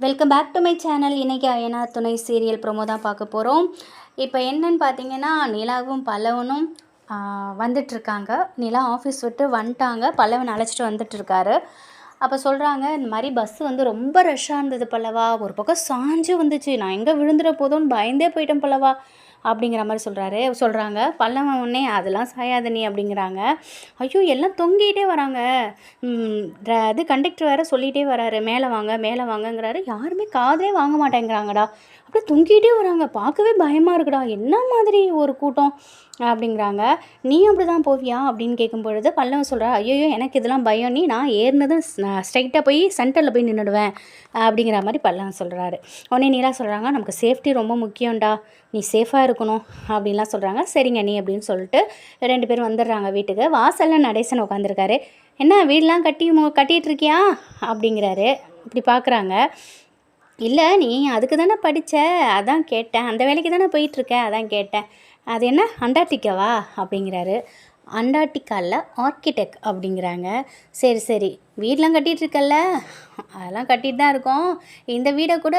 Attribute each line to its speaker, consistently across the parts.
Speaker 1: Welcome back to my channel இன்றைக்கி அயனா துணை சீரியல் ப்ரொமோ தான் பார்க்க போகிறோம் இப்போ என்னன்னு பார்த்தீங்கன்னா நிலாவும் பல்லவனும் வந்துட்டுருக்காங்க நிலா ஆஃபீஸ் விட்டு வந்துட்டாங்க. பல்லவன் அழைச்சிட்டு வந்துட்டுருக்காரு அப்போ சொல்கிறாங்க இந்த மாதிரி பஸ்ஸு வந்து ரொம்ப ரஷ்ஷாக இருந்தது பல்லவா. ஒரு பக்கம் சாஞ்சு வந்துச்சு. நான் எங்கே விழுந்துட போதும்னு பயந்தே போயிட்டேன் பல்லவா அப்படிங்கிற மாதிரி சொல்கிறாரு சொல்கிறாங்க பல்லவன் உடனே அதெல்லாம் சாயாத நீ அப்படிங்கிறாங்க. ஐயோ எல்லாம் தொங்கிட்டே வராங்க. அது இது கண்டக்டர் வேறு சொல்லிகிட்டே வராரு. மேலே வாங்க மேலே வாங்கங்கிறாரு. யாருமே காதே வாங்க மாட்டேங்கிறாங்கடா. அப்படியே தொங்கிட்டே வராங்க. பார்க்கவே பயமாக இருக்குடா. என்ன மாதிரி ஒரு கூட்டம் அப்படிங்கிறாங்க. நீ அப்படி தான் போவியா? அப்படின்னு கேட்கும் பொழுது பல்லவன் சொல்கிறா ஐயோ எனக்கு இதெல்லாம் பயம். நீ நான் ஏறினதும் ஸ்ட்ரைட்டாக போய் சென்டரில் போய் நின்றுடுவேன் அப்படிங்கிற மாதிரி பல்லவன் சொல்கிறாரு உடனே நீலா சொல்கிறாங்க நமக்கு சேஃப்டி ரொம்ப முக்கியம்டா. நீ சேஃபாக இருக்கணும். அப்படின்லாம் சொல்கிறாங்க சரிங்க நீ அப்படின்னு சொல்லிட்டு ரெண்டு பேரும் வந்துடுறாங்க வீட்டுக்கு. வாசலில் நடேசன் உட்காந்துருக்காரு என்ன வீடெலாம் கட்டி மு கட்டிகிட்டு இருக்கியா? அப்படிங்கிறாரு. இப்படி பார்க்குறாங்க இல்லை நீ அதுக்கு தானே படித்த அதான் கேட்டேன். அந்த வேலைக்கு தானே போயிட்டுருக்க? அதான் கேட்டேன். அது என்ன? அண்டார்டிகாவா? அப்படிங்கிறாரு. அண்டார்டிகாவில் ஆர்கிடெக்ட் அப்படிங்கிறாங்க. சரி சரி. வீடெலாம் கட்டிகிட்டு இருக்கல்ல அதெல்லாம் கட்டிட்டு தான் இருக்கோம். இந்த வீடை கூட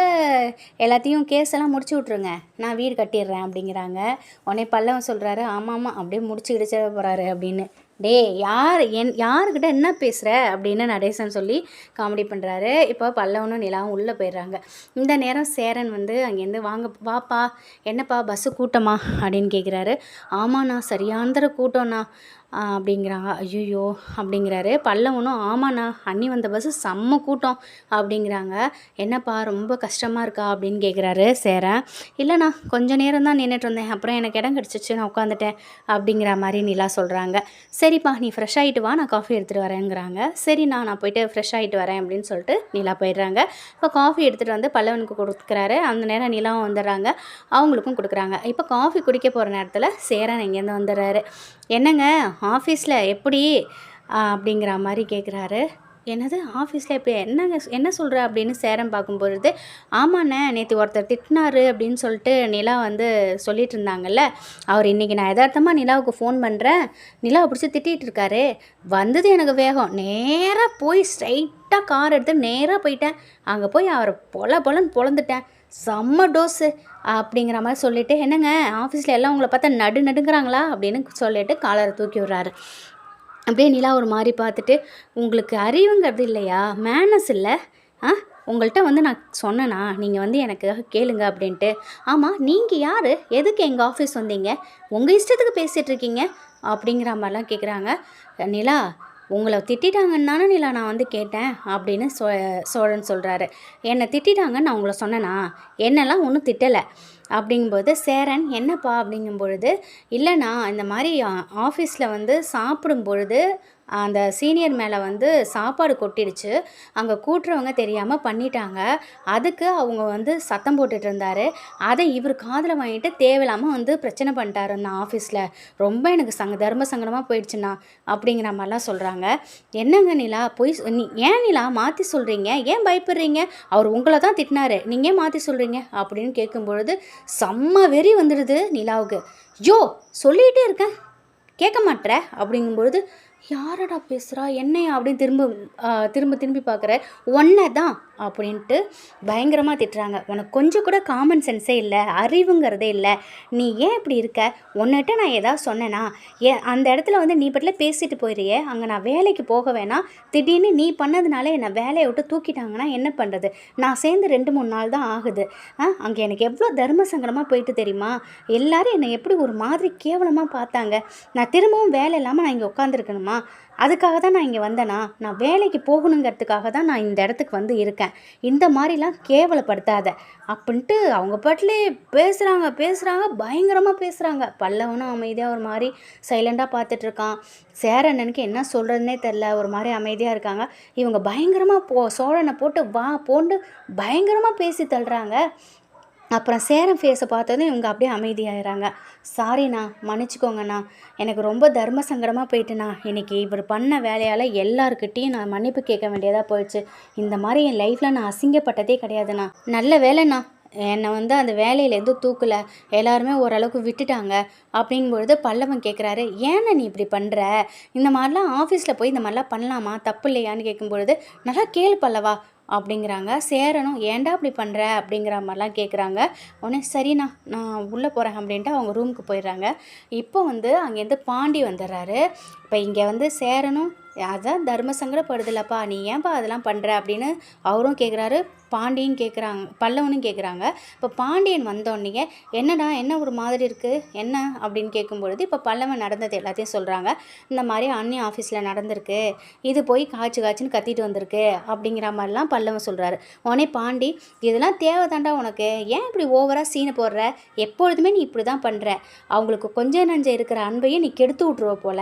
Speaker 1: எல்லாத்தையும் கேஸ் எல்லாம் முடிச்சு விட்ருங்க நான் வீடு கட்டிடுறேன் அப்படிங்கிறாங்க. உடனே பல்லவன் சொல்கிறாரு ஆமாம் ஆமாம் அப்படியே முடிச்சு கிடிச்ச போகிறாரு அப்படின்னு. டேய் யார் என் யாருக்கிட்ட என்ன பேசுகிற அப்படின்னு நடேசன் சொல்லி காமெடி பண்ணுறாரு இப்போ பல்லவனும் நிலாவும் உள்ளே போயிடுறாங்க. இந்த நேரம் சேரன் வந்து அங்கேருந்து வாங்க வாப்பா என்னப்பா பஸ்ஸு கூட்டமா? அப்படின்னு கேட்குறாரு ஆமாண்ணா சரியாந்திர கூட்டம்ண்ணா. அப்படிங்கிறாங்க ஐயோ அப்படிங்கிறாரு. பல்லவனும் ஆமாண்ணா அண்ணி வந்த பஸ்ஸு செம்ம கூட்டம் அப்படிங்கிறாங்க. என்னப்பா ரொம்ப கஷ்டமாக இருக்கா அப்படின்னு கேட்குறாரு சேரேன் இல்லைண்ணா கொஞ்சம் நேரம் தான் நின்றுட்டு இருந்தேன். அப்புறம் எனக்கு இடம் கிடச்சிச்சு நான் உட்காந்துட்டேன் அப்படிங்கிற மாதிரி நிலா சொல்கிறாங்க சரிப்பா நீ ஃப்ரெஷ் ஆகிட்டு வா நான் காஃபி எடுத்துகிட்டு வரேங்கிறாங்க. சரிண்ணா நான் போயிட்டு ஃப்ரெஷ் ஆகிட்டு வரேன் அப்படின்னு சொல்லிட்டு நிலா போயிடுறாங்க. இப்போ காஃபி எடுத்துகிட்டு வந்து பல்லவனுக்கு கொடுக்குறாரு. அந்த நேரம் நிலாவும் வந்துடுறாங்க. அவங்களுக்கும் கொடுக்குறாங்க. இப்போ காஃபி குடிக்க போகிற நேரத்தில் சேரன் இங்கேருந்து வந்துடுறாரு. என்னங்க ஆஃபீஸில் எப்படி அப்படிங்கிற மாதிரி கேட்குறாரு என்னது ஆஃபீஸில் இப்போ என்னங்க என்ன சொல்கிற அப்படின்னு சேரம் பார்க்கும்பொழுது ஆமாண்ணே நேற்று ஒருத்தர் திட்டினாரு அப்படின்னு சொல்லிட்டு நிலா வந்து சொல்லிட்டு இருந்தாங்கல்ல. அவர் இன்றைக்கி நான் யதார்த்தமாக நிலாவுக்கு ஃபோன் பண்ணுறேன் நிலாவை பிடிச்சி திட்டிகிட்டு இருக்காரு. வந்தது எனக்கு வேகம். நேராக போய் ஸ்ட்ரைட்டாக கார் எடுத்து நேராக போயிட்டேன். அங்கே போய் அவரை பொல பொலன்னு பொழந்துட்டேன் செம்ம டோஸு அப்படிங்கிற மாதிரி சொல்லிவிட்டு என்னங்க ஆஃபீஸில் எல்லாம் உங்களை பார்த்தா நடு நடுங்கிறாங்களா? அப்படின்னு சொல்லிவிட்டு காலரை தூக்கி விடுறாரு. அப்படியே நிலா ஒரு மாதிரி பார்த்துட்டு உங்களுக்கு அறிவுங்கிறது இல்லையா? மேனஸ் இல்லை. ஆ? உங்கள்கிட்ட வந்து நான் சொன்னேனா? நீங்கள் வந்து எனக்கு கேளுங்க அப்படின்ட்டு. ஆமாம் நீங்கள் யார்? எதுக்கு எங்கள் ஆஃபீஸ் வந்தீங்க? உங்கள் இஷ்டத்துக்கு பேசிகிட்டு இருக்கீங்க? அப்படிங்கிற மாதிரிலாம் கேட்குறாங்க நிலா உங்களை திட்டாங்கன்னு தானே நிலா நான் வந்து கேட்டேன் அப்படின்னு சோ சோழன் சொல்கிறாரு என்னை திட்டிட்டாங்கன்னு நான் உங்களை சொன்னேனா? என்னெல்லாம் ஒன்றும் திட்டலை. அப்படிங்கும்போது சேரன் என்னப்பா? அப்படிங்கும் பொழுது இல்லைண்ணா இந்த மாதிரி ஆஃபீஸில் வந்து சாப்பிடும் பொழுது அந்த சீனியர் மேலே வந்து சாப்பாடு கொட்டிடுச்சு. அங்கே கூட்டுறவங்க தெரியாமல் பண்ணிட்டாங்க. அதுக்கு அவங்க வந்து சத்தம் போட்டுட்டு இருந்தார். அதை இவர் காதில் வாங்கிட்டு தேவையில்லாமல் வந்து பிரச்சனை பண்ணிட்டாரு அந்த ஆஃபீஸில் ரொம்ப எனக்கு சங்க தர்ம சங்கடமாக போயிடுச்சுண்ணா அப்படிங்கிற மாதிரிலாம் சொல்கிறாங்க என்னங்க நிலா போய் சொ- நீ ஏன் நிலா மாற்றி சொல்கிறீங்க ஏன் பயப்படுறீங்க? அவர் உங்களை தான் திட்டினாரு. நீங்கள் ஏன் மாற்றி சொல்கிறீங்க அப்படின்னு கேட்கும் பொழுது செம்ம வெறி வந்துடுது நிலாவுக்கு. யோ சொல்லிகிட்டே இருக்கேன். கேட்க மாட்ற அப்படிங்கும்பொழுது யாரடா பேசுகிறா என்னையா அப்படின்னு திரும்ப திரும்ப திரும்பி பார்க்குற ஒன்றை தான் அப்படின்ட்டு பயங்கரமாக திட்டுறாங்க. உனக்கு கொஞ்சம் கூட காமன் சென்ஸே இல்லை அறிவுங்கிறதே இல்லை. நீ ஏன் இப்படி இருக்க? உன்னிட்ட நான் ஏதாவது சொன்னேனா? ஏ அந்த இடத்துல வந்து நீ பட்டில பேசிட்டு போயிடுறியே அங்கே நான் வேலைக்கு போக வேணாம். திடீர்னு நீ பண்ணதுனால என்னை வேலையை விட்டு தூக்கிட்டாங்கன்னா என்ன பண்ணுறது நான் சேர்ந்து ரெண்டு மூணு நாள் தான் ஆகுது. ஆ அங்கே எனக்கு எவ்வளோ தர்ம சங்கடமாக போயிட்டு தெரியுமா? எல்லாரும் என்னை எப்படி ஒரு மாதிரி கேவலமாக பார்த்தாங்க. நான் திரும்பவும் வேலை இல்லாமல் நான் இங்கே உட்காந்துருக்கணுமா அதுக்காக தான் நான் இங்கே வந்தேனா நான் வேலைக்கு போகணுங்கிறதுக்காக தான் நான் இந்த இடத்துக்கு வந்து இருக்கேன். இந்த மாதிரிலாம் கேவலப்படுத்தாத. அப்படின்ட்டு அவங்க பாட்டிலே பேசுகிறாங்க பேசுகிறாங்க பயங்கரமாக பேசுகிறாங்க பல்லவனும் அமைதியாக ஒரு மாதிரி சைலண்டாக பார்த்துட்ருக்கான். சேரண்ணனுக்கு என்ன சொல்கிறதுனே தெரில ஒரு மாதிரி அமைதியாக இருக்காங்க. இவங்க பயங்கரமாக போ சோழனை போட்டு வா போண்டு பயங்கரமாக பேசி தள்ளுறாங்க. அப்புறம் சேரன் ஃபேஸை பார்த்ததும் இவங்க அப்படியே அமைதியாயிறாங்க. சாரிண்ணா மன்னிச்சுக்கோங்கண்ணா. எனக்கு ரொம்ப தர்ம சங்கடமாக போயிட்டுண்ணா. இன்றைக்கி இவர் பண்ண வேலையால் எல்லாருக்கிட்டேயும் நான் மன்னிப்பு கேட்க வேண்டியதாக போயிடுச்சு. இந்த மாதிரி என் லைஃப்பில் நான் அசிங்கப்பட்டதே கிடையாதுண்ணா. நல்ல வேலைண்ணா. என்னை வந்து அந்த வேலையிலேருந்து தூக்கலை. எல்லாருமே ஓரளவுக்கு விட்டுட்டாங்க. அப்படிங்கும்பொழுது பல்லவன் கேட்குறாரு ஏன்னா நீ இப்படி பண்ணுற இந்த மாதிரிலாம் ஆஃபீஸில் போய் இந்த மாதிரிலாம் பண்ணலாமா? தப்பு இல்லையான்னு கேட்கும்பொழுது நல்லா கேளு பல்லவா. அப்படிங்கிறாங்க. சேரனும் ஏன்டா அப்படி பண்ணுற அப்படிங்கிற மாதிரிலாம் கேட்குறாங்க உடனே சரிண்ணா நான் உள்ளே போகிறேன் அப்படின்ட்டு அவங்க ரூமுக்கு போயிடுறாங்க. இப்போ வந்து அங்கேருந்து பாண்டி வந்துடுறாரு. இப்போ இங்கே வந்து சேரனும் அதான் தர்ம சங்கடப்படுதில்லப்பா நீ ஏன்பா அதெல்லாம் பண்ணுற அப்படின்னு அவரும் கேட்குறாரு பாண்டியும் கேட்குறாங்க பல்லவனும் கேட்குறாங்க இப்போ பாண்டியன் வந்தோடனே என்னடா என்ன ஒரு மாதிரி இருக்குது என்ன? அப்படின்னு கேட்கும்பொழுது இப்போ பல்லவன் நடந்தது எல்லாத்தையும் சொல்கிறாங்க இந்த மாதிரி அண்ணி ஆஃபீஸில் நடந்திருக்கு. இது போய் காய்ச்சி காய்ச்சின்னு கத்திட்டு வந்திருக்கு. அப்படிங்கிற மாதிரிலாம் பல்லவன் சொல்கிறாரு உடனே பாண்டி இதெல்லாம் தேவைதாண்டா உனக்கு? ஏன் இப்படி ஓவராக சீனை போடுற? எப்பொழுதுமே நீ இப்படி தான் பண்ணுற அவங்களுக்கு கொஞ்சம் நஞ்சம் இருக்கிற அன்பையும் நீ கெடுத்து விட்ருவ போல.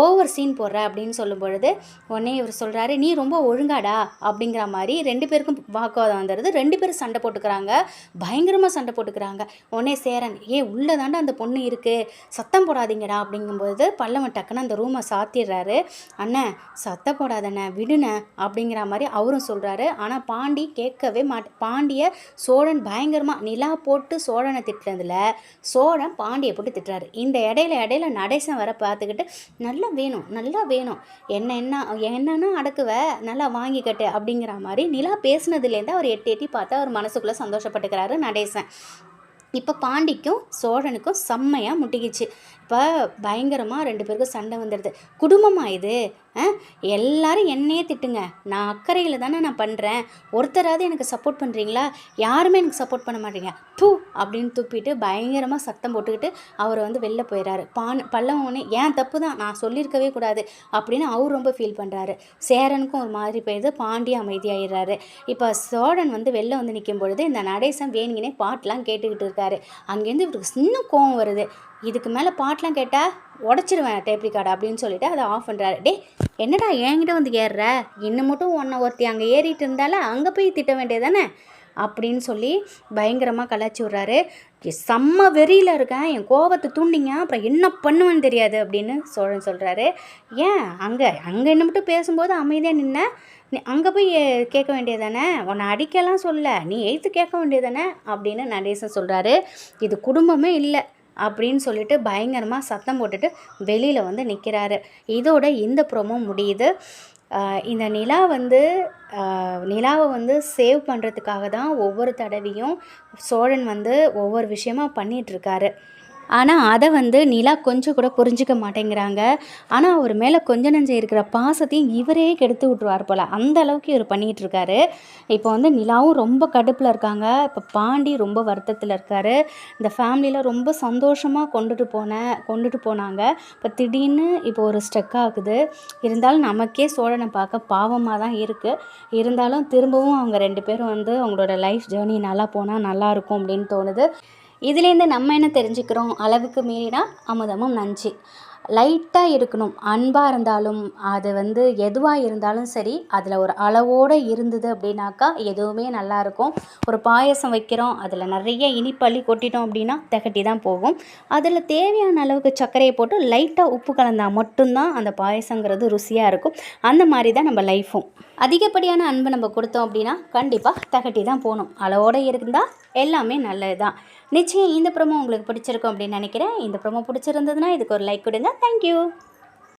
Speaker 1: ஓவர் சீன் போடுற. அப்படின்னு சொல்லும் பொழுது உடனே இவர் சொல்கிறாரு நீ ரொம்ப ஒழுங்காடா. அப்படிங்கிற மாதிரி ரெண்டு பேருக்கும் வாக்குவாதம் வந்துடுது ரெண்டு பேரும் சண்டை போட்டுக்கிறாங்க. பயங்கரமாக சண்டை போட்டுக்கிறாங்க. உடனே சேரன் ஏ உள்ளே தாண்டா அந்த பொண்ணு இருக்குது சத்தம் போடாதீங்கடா. அப்படிங்கும்போது பல்லவன் டக்குன்னு அந்த ரூமை சாத்திடுறாரு. அண்ணன் சத்தம் போடாதண்ணே விடுன அப்படிங்கிற மாதிரி அவரும் சொல்கிறாரு ஆனால் பாண்டி கேட்கவே மாட்டே பாண்டிய சோழன் பயங்கரமாக நிலா போட்டு சோழனை திட்டுறதுல சோழன் பாண்டியை போட்டு திட்டுறாரு. இந்த இடையில இடையில நடேசன் வர பார்த்துக்கிட்டு நல்லா வேணும் நல்லா வேணும். என்ன என்ன என்னன்னா அடக்குவ? நல்லா வாங்கிக்கட்டு. அப்படிங்கிற மாதிரி நிலா பேசுனதுலேருந்து அவர் எட்டி எட்டி பார்த்து அவர் மனசுக்குள்ளே சந்தோஷப்பட்டுக்கிறாரு நடேசன். இப்போ பாண்டிக்கும் சோழனுக்கும் செம்மையாக முட்டிக்கிச்சு. இப்போ பயங்கரமாக ரெண்டு பேருக்கும் சண்டை வந்துடுது. குடும்பமா இது? எல்லாரும் என்னையே திட்டுங்க. நான் அக்கறையில் தானே நான் பண்ணுறேன் ஒருத்தராவது எனக்கு சப்போர்ட் பண்ணுறீங்களா யாருமே எனக்கு சப்போர்ட் பண்ண மாட்டீங்க. தூ! அப்படின்னு துப்பிட்டு பயங்கரமாக சத்தம் போட்டுக்கிட்டு அவர் வந்து வெளில போயிடுறாரு பான் பல்லவனே ஏன் தப்பு தான்? நான் சொல்லியிருக்கவே கூடாது. அப்படின்னு அவர் ரொம்ப ஃபீல் பண்ணுறாரு சேரனுக்கும் ஒரு மாதிரி போயிடுது பாண்டிய அமைதியாயிடுறாரு. இப்போ சோழன் வந்து வெளில வந்து நிற்கும் பொழுது இந்த நடேசன் வேணுங்கினே பாட்டெலாம் கேட்டுக்கிட்டு இருக்காரு. அங்கேருந்து இவருக்கு சின்ன கோவம் வருது. இதுக்கு மேலே பாட்டெலாம் கேட்டால் உடச்சிருவேன் டேப் ரிகார்டு அப்படின்னு சொல்லிட்டு அதை ஆஃப் பண்ணுறாரு டே என்னடா என்கிட்ட வந்து ஏறுற? இன்னும் மட்டும் ஒன்றை ஒருத்தி அங்கே ஏறிட்டு இருந்தால அங்கே போய் திட்ட வேண்டியது தானே அப்படின்னு சொல்லி பயங்கரமாக கலாச்சி விட்றாரு. செம்ம வெறியில் இருக்கேன். என் கோபத்தை தூண்டிங்க. அப்புறம் என்ன பண்ணுவேன்னு தெரியாது அப்படின்னு சோழன் சொல்கிறாரு ஏன்? அங்கே அங்கே என்ன மட்டும் பேசும்போது அமைதியாக நின்ன? நீ அங்கே போய் கேட்க வேண்டியதானே உன்னை அடிக்கலாம் சொல்ல நீ எய்த்து கேட்க வேண்டியதானே அப்படின்னு நடேசன் சொல்கிறாரு இது குடும்பமே இல்லை. அப்படின்னு சொல்லிட்டு பயங்கரமாக சத்தம் போட்டுட்டு வெளியில் வந்து நிற்கிறாரு இதோட இந்த ப்ரோமோ முடியுது. இந்த நிலா வந்து நிலாவை வந்து சேவ் பண்ணுறதுக்காக தான் ஒவ்வொரு தடவையும் சோழன் வந்து ஒவ்வொரு விஷயமாக பண்ணிகிட்ருக்காரு ஆனால் அதை வந்து நிலா கொஞ்சம் கூட புரிஞ்சுக்க மாட்டேங்கிறாங்க. ஆனால் அவர் மேலே கொஞ்ச நஞ்சம் இருக்கிற பாசத்தையும் இவரே கெடுத்து விட்ருவார் போல். அந்த அளவுக்கு இவர் பண்ணிகிட்ருக்காரு இப்போ வந்து நிலாவும் ரொம்ப கடுப்பில் இருக்காங்க. இப்போ பாண்டி ரொம்ப வருத்தத்தில் இருக்காரு. இந்த ஃபேமிலியில் ரொம்ப சந்தோஷமாக கொண்டுட்டு போனேன் கொண்டுட்டு போனாங்க. இப்போ திடீர்னு இப்போ ஒரு ஸ்ட்ரெக் ஆகுது. இருந்தாலும் நமக்கே சோழனை பார்க்க பாவமாக தான் இருக்குது இருந்தாலும் திரும்பவும் அவங்க ரெண்டு பேரும் வந்து அவங்களோட லைஃப் ஜேர்னி நல்லா போனால் நல்லாயிருக்கும் அப்படின்னு தோணுது. இதுலேருந்து நம்ம என்ன தெரிஞ்சுக்கிறோம்? அளவுக்கு மீறினா அமுதமும் நஞ்சு. லைட்டாக இருக்கணும். அன்பாக இருந்தாலும் அது வந்து எதுவாக இருந்தாலும் சரி அதில் ஒரு அளவோடு இருந்தது அப்படின்னாக்கா எதுவுமே நல்லாயிருக்கும் ஒரு பாயசம் வைக்கிறோம் அதில் நிறைய இனிப்பள்ளி கொட்டிட்டோம் அப்படின்னா திகட்டி தான் போகும். அதில் தேவையான அளவுக்கு சர்க்கரையை போட்டு லைட்டாக உப்பு கலந்தால் மட்டும்தான் அந்த பாயசங்கிறது ருசியாக இருக்கும். அந்த மாதிரி தான் நம்ம லைஃப்பும் அதிகப்படியான அன்பு நம்ம கொடுத்தோம் அப்படின்னா கண்டிப்பாக தகட்டி தான் போகணும். அளவோடு இருந்தால் எல்லாமே நல்லது தான் நிச்சயம் இந்த ப்ரமோ உங்களுக்கு பிடிச்சிருக்கும் அப்படின்னு நினைக்கிறேன். இந்த ப்ரமோ பிடிச்சிருந்ததுன்னா இதுக்கு ஒரு லைக் கொடுங்க. thank you.